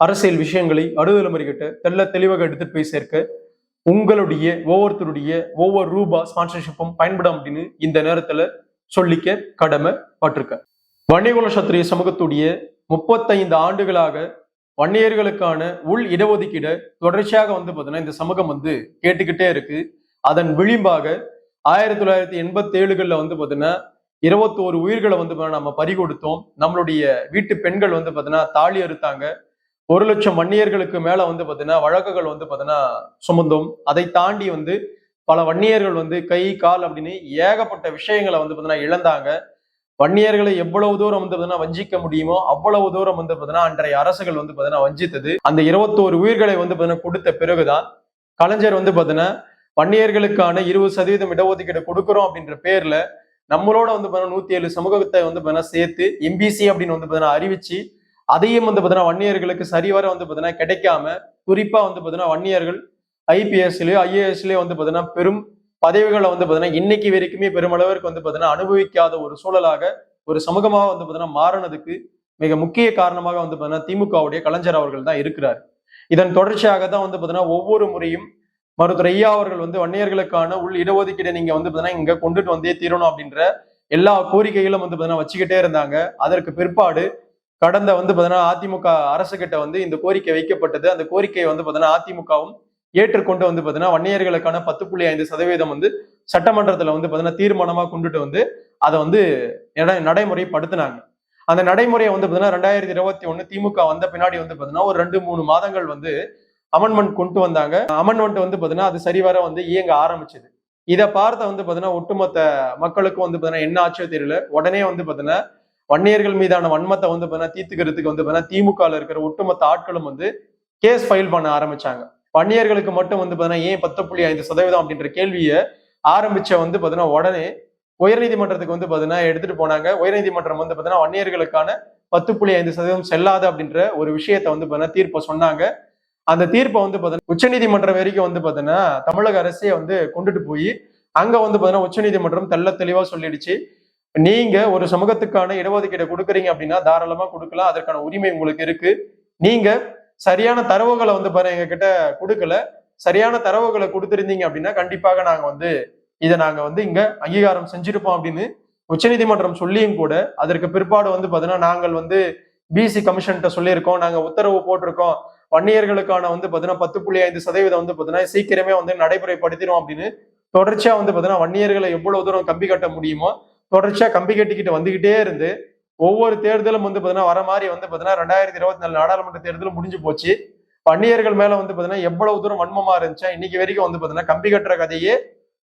அரசியல் விஷயங்களை அடுதலைமுறைகிட்ட தெல்ல தெளிவாக எடுத்துட்டு போய் சேர்க்க உங்களுடைய ஒவ்வொருத்தருடைய ஒவ்வொரு ரூபா ஸ்பான்சர்ஷிப்பும் பயன்படும் அப்படின்னு இந்த நேரத்துல சொல்லிக்க கடமை பட்டிருக்க வன்னியகுல சத்திரிய சமூகத்துடைய முப்பத்தைந்து ஆண்டுகளாக வன்னியர்களுக்கான உள் இடஒதுக்கீடு தொடர்ச்சியாக வந்து பார்த்தீங்கன்னா இந்த சமூகம் வந்து கேட்டுக்கிட்டே இருக்கு. அதன் விளிம்பாக ஆயிரத்தி தொள்ளாயிரத்தி எண்பத்தி ஏழுகள்ல வந்து பார்த்தீங்கன்னா இருபத்தோரு உயிர்களை வந்து நம்ம பறி கொடுத்தோம் நம்மளுடைய வீட்டு பெண்கள் வந்து பார்த்தீங்கன்னா தாலி அறுத்தாங்க. ஒரு லட்சம் வன்னியர்களுக்கு மேல வந்து பாத்தீங்கன்னா வழக்குகள் வந்து பாத்தீங்கன்னா சுமந்தும் அதை தாண்டி வந்து பல வன்னியர்கள் வந்து கை கால் அப்படின்னு ஏகப்பட்ட விஷயங்களை வந்து பாத்தீங்கன்னா இழந்தாங்க. வன்னியர்களை எவ்வளவு தூரம் வந்து பாத்தீங்கன்னா வஞ்சிக்க முடியுமோ அவ்வளவு தூரம் வந்து பாத்தீங்கன்னா அன்றைய அரசுகள் வந்து பாத்தீங்கன்னா வஞ்சித்தது. அந்த இருபத்தோரு உயிர்களை வந்து பாத்தீங்கன்னா கொடுத்த பிறகுதான் கலைஞர் வந்து பாத்தீங்கன்னா வன்னியர்களுக்கான இருபது சதவீதம் இடஒதுக்கீடு கொடுக்குறோம் அப்படின்ற பேர்ல நம்மளோட வந்து பாத்தீங்கன்னா நூத்தி ஏழு சமூகத்தை வந்து பாத்தீங்கன்னா சேர்த்து எம்பிசி அப்படின்னு வந்து பாத்தீங்கன்னா அறிவிச்சு அதையும் வந்து பார்த்தீங்கன்னா வன்னியர்களுக்கு சரிவர வந்து பார்த்தீங்கன்னா கிடைக்காம குறிப்பாக வந்து பார்த்தீங்கன்னா வன்னியர்கள் ஐபிஎஸ்லயோ ஐஏஎஸ்லயோ வந்து பார்த்தீங்கன்னா பெரும் பதவிகளை வந்து பார்த்தீங்கன்னா இன்னைக்கு வரைக்குமே பெருமளவிற்கு வந்து பார்த்தீங்கன்னா அனுபவிக்காத ஒரு சூழலாக ஒரு சமூகமாக வந்து பார்த்தீங்கன்னா மாறினதுக்கு மிக முக்கிய காரணமாக வந்து பார்த்தீங்கன்னா திமுகவுடைய கலைஞர் அவர்கள் தான் இருக்கிறார் இதன் தொடர்ச்சியாக தான் வந்து பார்த்தீங்கன்னா ஒவ்வொரு முறையும் மருத்துவர் ஐயா அவர்கள் வந்து வன்னியர்களுக்கான உள் இடஒதுக்கீடை நீங்க வந்து பார்த்தீங்கன்னா இங்க கொண்டுட்டு வந்தே தீரணும் அப்படின்ற எல்லா கோரிக்கைகளும் வந்து பார்த்தீங்கன்னா வச்சுக்கிட்டே இருந்தாங்க அதற்கு பிற்பாடு கடந்த வந்து பார்த்தீங்கன்னா அதிமுக அரசு கிட்ட வந்து இந்த கோரிக்கை வைக்கப்பட்டது அந்த கோரிக்கையை வந்து பார்த்தீங்கன்னா அதிமுகவும் ஏற்றுக்கொண்டு வந்து பார்த்தீங்கன்னா வன்னியர்களுக்கான பத்து புள்ளி ஐந்து சதவீதம் வந்து சட்டமன்றத்தில் வந்து பார்த்தீங்கன்னா தீர்மானமா கொண்டுட்டு வந்து அதை வந்து நடைமுறைப்படுத்தினாங்க அந்த நடைமுறையை வந்து பார்த்தீங்கன்னா ரெண்டாயிரத்தி இருபத்தி ஒன்று திமுக வந்த பின்னாடி வந்து பார்த்தீங்கன்னா ஒரு ரெண்டு மூணு மாதங்கள் வந்து அமெண்ட்மெண்ட் கொண்டு வந்தாங்க அமெண்ட்மெண்ட் வந்து பார்த்தீங்கன்னா அது சரிவர வந்து இயங்க ஆரம்பிச்சது இதை பார்த்த வந்து பார்த்தீங்கன்னா ஒட்டுமொத்த மக்களுக்கும் வந்து பார்த்தீங்கன்னா என்ன ஆச்சோ தெரியல உடனே வந்து பார்த்தீங்கன்னா வன்னியர்கள் மீதான வன்மத்தை வந்து பார்த்தீங்கன்னா தீர்த்துக்கிறதுக்கு வந்து பார்த்தீங்கன்னா திமுகவில் இருக்கிற ஒட்டுமொத்த ஆட்களும் வந்து கேஸ் ஃபைல் பண்ண ஆரம்பிச்சாங்க வன்னியர்களுக்கு மட்டும் வந்து பார்த்தீங்கன்னா ஏன் பத்து புள்ளி ஐந்து சதவீதம் அப்படின்ற கேள்வியை ஆரம்பிச்ச வந்து பார்த்தீங்கன்னா உடனே உயர்நீதிமன்றத்துக்கு வந்து பார்த்தீங்கன்னா எடுத்துட்டு போனாங்க உயர்நீதிமன்றம் வந்து பார்த்தீங்கன்னா வன்னியர்களுக்கான பத்து புள்ளி ஐந்து சதவீதம் செல்லாது அப்படின்ற ஒரு விஷயத்தை வந்து பார்த்தீங்கன்னா தீர்ப்பை சொன்னாங்க அந்த தீர்ப்பை வந்து பார்த்தீங்கன்னா உச்சநீதிமன்றம் வரைக்கும் வந்து பார்த்தீங்கன்னா தமிழக அரசே வந்து கொண்டுட்டு போய் அங்க வந்து பார்த்தீங்கன்னா உச்சநீதிமன்றம் தெள்ள தெளிவா சொல்லிடுச்சு நீங்க ஒரு சமூகத்துக்கான இடஒதுக்கீடு கொடுக்குறீங்க அப்படின்னா தாராளமா கொடுக்கலாம். அதற்கான உரிமை உங்களுக்கு இருக்கு. நீங்க சரியான தரவுகளை வந்து பாரு எங்ககிட்ட கொடுக்கல. சரியான தரவுகளை கொடுத்துருந்தீங்க அப்படின்னா கண்டிப்பாக நாங்க வந்து இதை நாங்க வந்து இங்க அங்கீகாரம் செஞ்சிருப்போம் அப்படின்னு உச்சநீதிமன்றம் சொல்லியும் கூட அதற்கு பிற்பாடு வந்து பாத்தீங்கன்னா நாங்கள் வந்து பிசி கமிஷன்கிட்ட சொல்லியிருக்கோம். நாங்க உத்தரவு போட்டிருக்கோம். வன்னியர்களுக்கான வந்து பாத்தீங்கன்னா பத்து புள்ளி ஐந்து சதவீதம் வந்து பாத்தீங்கன்னா சீக்கிரமே வந்து நடைமுறைப்படுத்திடும் அப்படின்னு தொடர்ச்சியா வந்து பாத்தீங்கன்னா வன்னியர்களை எவ்வளவு தூரம் கம்பி கட்ட முடியுமோ தொடர்ச்சியா கம்பி கட்டிக்கிட்டு வந்துகிட்டே இருந்து ஒவ்வொரு தேர்தலும் வந்து பாத்தீங்கன்னா வர மாதிரி வந்து பாத்தீங்கன்னா ரெண்டாயிரத்தி இருபத்தி நாலு நாடாளுமன்ற தேர்தலும் முடிஞ்சு போச்சு வன்னியர்கள் மேல வந்து பாத்தீங்கன்னா எவ்வளவு தூரம் வன்மமா இருந்துச்சா இன்னைக்கு வரைக்கும் வந்து பாத்தீங்கன்னா கம்பி கட்டுற கதையே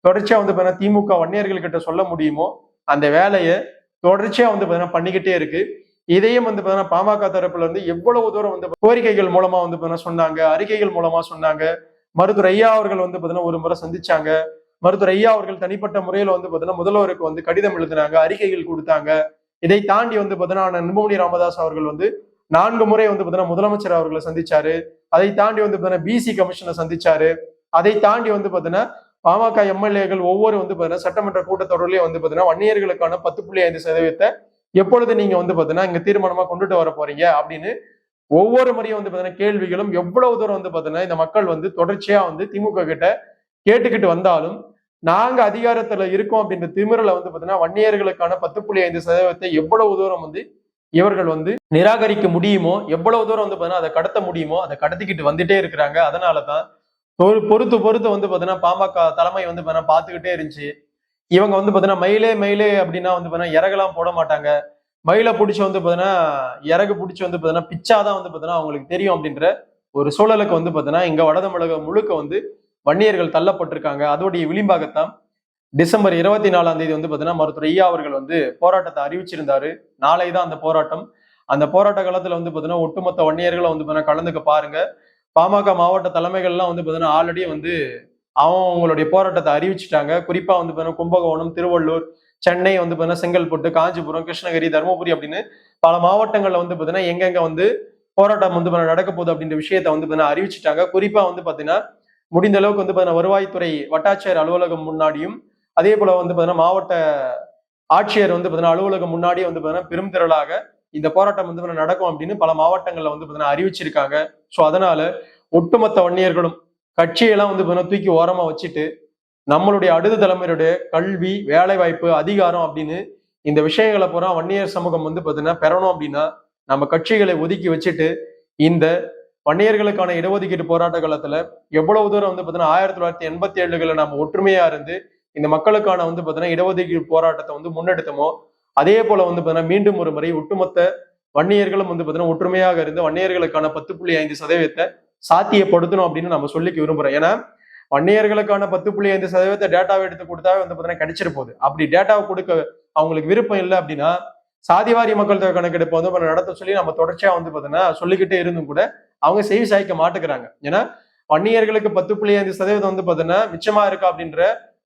தொடர்ச்சியா வந்து பாத்தீங்கன்னா திமுக வன்னியர்கள் கிட்ட சொல்ல முடியுமோ அந்த வேலையை தொடர்ச்சியா வந்து பாத்தீங்கன்னா பண்ணிக்கிட்டே இருக்கு இதையும் வந்து பாத்தீங்கன்னா பாமக தரப்புல இருந்து எவ்வளவு தூரம் வந்து கோரிக்கைகள் மூலமா வந்து பாத்தீங்கன்னா சொன்னாங்க அறிக்கைகள் மூலமா சொன்னாங்க மருத்துவர் ஐயா அவர்கள் வந்து பாத்தீங்கன்னா ஒரு முறை சந்திச்சாங்க மருத்துவர் ஐயா அவர்கள் தனிப்பட்ட முறையில வந்து பாத்தீங்கன்னா முதல்வருக்கு வந்து கடிதம் எழுதினாங்க அறிக்கைகள் கொடுத்தாங்க இதை தாண்டி வந்து பாத்தீங்கன்னா அன்புமணி ராமதாஸ் அவர்கள் வந்து நான்கு முறை வந்து பாத்தீங்கன்னா முதலமைச்சர் அவர்களை சந்திச்சாரு அதை தாண்டி வந்து பாத்தீங்கன்னா பிசி கமிஷனை சந்திச்சாரு அதை தாண்டி வந்து பாத்தீங்கன்னா பாமக எம்எல்ஏகள் ஒவ்வொரு வந்து பாத்தீங்கன்னா சட்டமன்ற கூட்டத்தொடர்லயும் வந்து பாத்தீங்கன்னா வன்னியர்களுக்கான பத்து புள்ளி ஐந்து சதவீதத்தை எப்பொழுது நீங்க வந்து பாத்தீங்கன்னா இங்க தீர்மானமா கொண்டுட்டு வர போறீங்க அப்படின்னு ஒவ்வொரு முறையும் வந்து பாத்தீங்கன்னா கேள்விகளும் எவ்வளவு தூரம் வந்து பாத்தீங்கன்னா இந்த மக்கள் வந்து தொடர்ச்சியா வந்து திமுக கிட்ட கேட்டுக்கிட்டு வந்தாலும் நாங்க அதிகாரத்துல இருக்கோம் அப்படின்ற திமிரல வந்து பாத்தீங்கன்னா வன்னியர்களுக்கான பத்து புள்ளி ஐந்து சதவீதத்தை எவ்வளவு தூரம் வந்து இவர்கள் வந்து நிராகரிக்க முடியுமோ எவ்வளவு தூரம் வந்து பாத்தீங்கன்னா அதை கடத்த முடியுமோ அதை கடத்திக்கிட்டு வந்துட்டே இருக்கிறாங்க அதனாலதான் ஒரு பொறுத்து பொறுத்து வந்து பாத்தீங்கன்னா பாமக தலைமை வந்து பாத்தீங்கன்னா பாத்துக்கிட்டே இருந்துச்சு இவங்க வந்து பாத்தீங்கன்னா மயிலே மயிலே அப்படின்னா வந்து பாத்தீங்கன்னா இறகெல்லாம் போட மாட்டாங்க மயிலை பிடிச்சி வந்து பாத்தீங்கன்னா இறகு பிடிச்சி வந்து பாத்தீங்கன்னா பிச்சாதான் வந்து பாத்தீங்கன்னா அவங்களுக்கு தெரியும் அப்படின்ற ஒரு சூழலுக்கு வந்து பாத்தீங்கன்னா இங்க வட தமிழகம் முழுக்க வந்து வன்னியர்கள் தள்ளப்பட்டிருக்காங்க அதோடைய விளிம்பாகத்தான் டிசம்பர் இருபத்தி நாலாம் தேதி வந்து பார்த்தீங்கன்னா மருத்துவர் ஐயா அவர்கள் வந்து போராட்டத்தை அறிவிச்சிருந்தாரு நாளை தான் அந்த போராட்டம் அந்த போராட்ட காலத்துல வந்து பார்த்தீங்கன்னா ஒட்டுமொத்த வன்னியர்களை வந்து பார்த்தீங்கன்னா கலந்துக்க பாருங்க பாமக மாவட்ட தலைமைகள்லாம் வந்து பார்த்தீங்கன்னா ஆல்ரெடி வந்து அவங்க அவங்களுடைய போராட்டத்தை அறிவிச்சிட்டாங்க குறிப்பா வந்து பார்த்தீங்கன்னா கும்பகோணம் திருவள்ளூர் சென்னை வந்து பார்த்தீங்கன்னா செங்கல்பட்டு காஞ்சிபுரம் கிருஷ்ணகிரி தருமபுரி அப்படின்னு பல மாவட்டங்கள்ல வந்து பார்த்தீங்கன்னா எங்கெங்க வந்து போராட்டம் வந்து பார்த்தீங்கன்னா நடக்க போகுது அப்படின்ற விஷயத்த வந்து பார்த்தீங்கன்னா அறிவிச்சிட்டாங்க குறிப்பா வந்து பார்த்தீங்கன்னா முடிந்த அளவுக்கு வந்து பார்த்தீங்கன்னா வருவாய்த்துறை வட்டாட்சியர் அலுவலகம் முன்னாடியும் அதே போல வந்து பார்த்தீங்கன்னா மாவட்ட ஆட்சியர் வந்து பார்த்தீங்கன்னா அலுவலகம் முன்னாடியே வந்து பார்த்தீங்கன்னா பெரும் திரளாக இந்த போராட்டம் வந்து பார்த்தீங்கன்னா நடக்கும் அப்படின்னு பல மாவட்டங்கள்ல வந்து பார்த்தீங்கன்னா அறிவிச்சிருக்காங்க. ஸோ அதனால ஒட்டுமொத்த வன்னியர்களும் கட்சியெல்லாம் வந்து பார்த்தீங்கன்னா தூக்கி ஓரமா வச்சுட்டு நம்மளுடைய அடுத்த தலைமுறையுடைய கல்வி வேலை வாய்ப்பு அதிகாரம் அப்படின்னு இந்த விஷயங்களை பூரா வன்னியர் சமூகம் வந்து பார்த்தீங்கன்னா பெறணும் அப்படின்னா நம்ம கட்சிகளை ஒதுக்கி வச்சுட்டு இந்த வன்னியர்களுக்கான இடஒதுக்கீடு போராட்ட காலத்துல எவ்வளவு தூரம் வந்து பாத்தீங்கன்னா ஆயிரத்தி தொள்ளாயிரத்தி எண்பத்தி ஏழுகளில் நம்ம ஒற்றுமையா இருந்து இந்த மக்களுக்கான வந்து பாத்தீங்கன்னா இடஒதுக்கீடு போராட்டத்தை வந்து முன்னெடுத்தோமோ அதே போல வந்து பார்த்தீங்கன்னா மீண்டும் ஒரு முறை ஒட்டுமொத்த வன்னியர்களும் வந்து பார்த்தீங்கன்னா ஒற்றுமையாக இருந்து வன்னியர்களுக்கான பத்து புள்ளி ஐந்து சதவீதத்தை சாத்தியப்படுத்தணும் அப்படின்னு நம்ம சொல்லிக்க விரும்புறோம். ஏன்னா வன்னியர்களுக்கான பத்து புள்ளி ஐந்து சதவீதத்தை டேட்டாவை எடுத்து கொடுத்தாவே வந்து பாத்தீங்கன்னா கிடைச்சிட போகுது. அப்படி டேட்டாவை கொடுக்க அவங்களுக்கு விருப்பம் இல்லை அப்படின்னா சாதிவாரி மக்கள் தொகை கணக்கெடுப்பு வந்து நடத்த சொல்லி நம்ம தொடர்ச்சியா வந்து பாத்தீங்கன்னா சொல்லிக்கிட்டே இருந்தும் கூட அவங்க செவி சாய்க்க மாட்டுக்கிறாங்க ஏன்னா வன்னியர்களுக்கு பத்து புள்ளி ஐந்து சதவீதம் வந்து பார்த்தீங்கன்னா மிச்சமா இருக்கா அப்படின்ற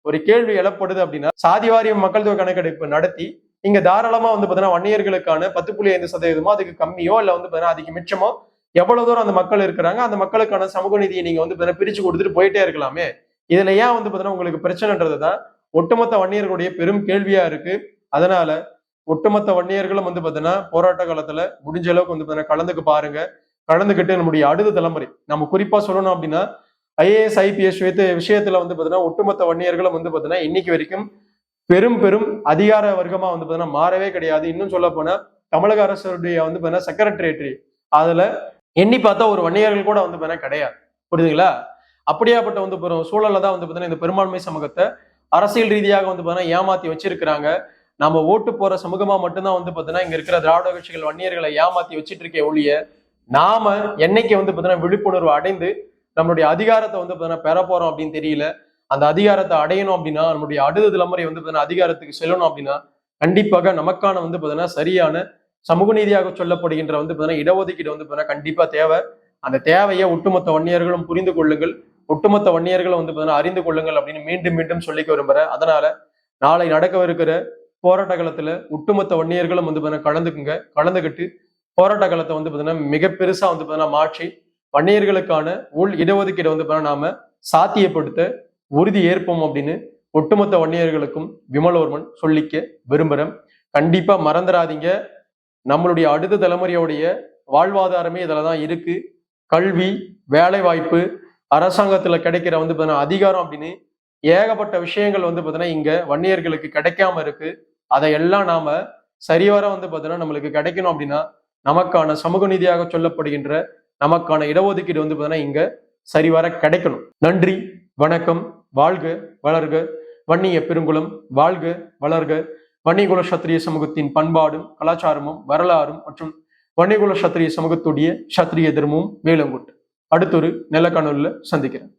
ஒரு கேள்வி எழப்படுது அப்படின்னா சாதிவாரிய மக்கள் தொகை கணக்கெடுப்பு நடத்தி இங்க தாராளமா வந்து பார்த்தீங்கன்னா வன்னியர்களுக்கான பத்து புள்ளி ஐந்து சதவீதமோ அதுக்கு கம்மியோ இல்ல வந்து பார்த்தீங்கன்னா அதுக்கு மிச்சமோ எவ்வளவு தூரம் அந்த மக்கள் இருக்கிறாங்க அந்த மக்களுக்கான சமூக நிதியை நீங்க வந்து பார்த்தீங்கன்னா பிரிச்சு கொடுத்துட்டு போயிட்டே இருக்கலாமே. இதுல ஏன் வந்து பார்த்தீங்கன்னா உங்களுக்கு பிரச்சனைன்றது தான் ஒட்டுமொத்த வன்னியர்களுடைய பெரும் கேள்வியா இருக்கு. அதனால ஒட்டுமொத்த வன்னியர்களும் வந்து பார்த்தீங்கன்னா போராட்ட காலத்துல முடிஞ்ச அளவுக்கு வந்து பார்த்தீங்கன்னா கலந்துக்கு பாருங்க. கலந்துக்கிட்டு நம்முடைய அடுத்த தலைமுறை. நம்ம குறிப்பா சொல்லணும் அப்படின்னா ஐஏஎஸ் ஐபிஎஸ் விஷயத்துல வந்து பாத்தீங்கன்னா ஒட்டுமொத்த வன்னியர்களும் வந்து பாத்தீங்கன்னா இன்னைக்கு வரைக்கும் பெரும் பெரும் அதிகார வர்க்கமா வந்து பாத்தீங்கன்னா மாறவே கிடையாது. இன்னும் சொல்ல போனா தமிழக அரசுடைய வந்து பாத்தீங்கன்னா செக்ரட்டரியேட்டரி அதுல எண்ணி பார்த்தா ஒரு வன்னியர்கள் கூட வந்து பாத்தீங்கன்னா கிடையாது. புரியுதுங்களா? அப்படியாப்பட்ட வந்து சூழல்ல தான் வந்து பாத்தீங்கன்னா இந்த பெரும்பான்மை சமூகத்தை அரசியல் ரீதியாக வந்து பாத்தீங்கன்னா ஏமாத்தி வச்சிருக்கிறாங்க. நம்ம ஓட்டு போற சமூகமா மட்டும்தான் வந்து பாத்தீங்கன்னா இங்க இருக்கிற திராவிட கட்சிகள் வன்னியர்களை ஏமாத்தி வச்சிட்டு இருக்கே ஒழிய நாம என்னைக்கு வந்து பார்த்தீங்கன்னா விழிப்புணர்வு அடைந்து நம்மளுடைய அதிகாரத்தை வந்து பார்த்தீங்கன்னா பெற போறோம் அப்படின்னு தெரியல. அந்த அதிகாரத்தை அடையணும் அப்படின்னா நம்மளுடைய அடுத்த தலைமுறை வந்து பார்த்தீங்கன்னா அதிகாரத்துக்கு செல்லணும் அப்படின்னா கண்டிப்பாக நமக்கான வந்து பார்த்தீங்கன்னா சரியான சமூக நீதியாக சொல்லப்படுகின்ற வந்து பார்த்தீங்கன்னா இடஒதுக்கீடு வந்து பார்த்தீங்கன்னா கண்டிப்பா தேவை. அந்த தேவையை ஒட்டுமொத்த வன்னியர்களும் புரிந்து கொள்ளுங்கள். ஒட்டுமொத்த வன்னியர்களும் வந்து பார்த்தீங்கன்னா அறிந்து கொள்ளுங்கள் அப்படின்னு மீண்டும் மீண்டும் சொல்லிக்க விரும்புறேன். அதனால நாளை நடக்கவிருக்கிற போராட்ட காலத்துல ஒட்டுமொத்த வன்னியர்களும் வந்து பார்த்தீங்கன்னா கலந்துக்குங்க. கலந்துக்கிட்டு போராட்ட காலத்தை வந்து பாத்தீங்கன்னா மிக பெருசா வந்து பாத்தீங்கன்னா மாற்றி வன்னியர்களுக்கான உள் இடஒதுக்கீடு வந்து பார்த்தீங்கன்னா நாம சாத்தியப்படுத்த உறுதி ஏற்போம் அப்படின்னு ஒட்டுமொத்த வன்னியர்களுக்கும் விமலோர்மன் சொல்லிக்க விரும்புகிறேன் கண்டிப்பா மறந்துடாதீங்க. நம்மளுடைய அடுத்த தலைமுறையோடைய வாழ்வாதாரமே இதில் தான் இருக்கு. கல்வி வேலை வாய்ப்பு அரசாங்கத்துல கிடைக்கிற வந்து பாத்தீங்கன்னா அதிகாரம் அப்படின்னு ஏகப்பட்ட விஷயங்கள் வந்து பாத்தீங்கன்னா இங்க வன்னியர்களுக்கு கிடைக்காம இருக்கு. அதையெல்லாம் நாம சரிவர வந்து பாத்தீங்கன்னா நம்மளுக்கு கிடைக்கணும் அப்படின்னா நமக்கான சமூக நீதியாக சொல்லப்படுகின்ற நமக்கான இடஒதுக்கீடு வந்து பார்த்தீங்கன்னா இங்க சரிவர கிடைக்கணும். நன்றி வணக்கம் வாழ்க வளர்க வன்னிய பெருங்குளம் வாழ்க வளர்க. வன்னிகுல சத்திரிய சமூகத்தின் பண்பாடும் கலாச்சாரமும் வரலாறும் மற்றும் வன்னிகுல சத்திரிய சமூகத்துடைய சத்திரிய தர்மமும் மேலங்கொண்டு அடுத்தொரு நிலக்காணொலியில் சந்திக்கிறேன்.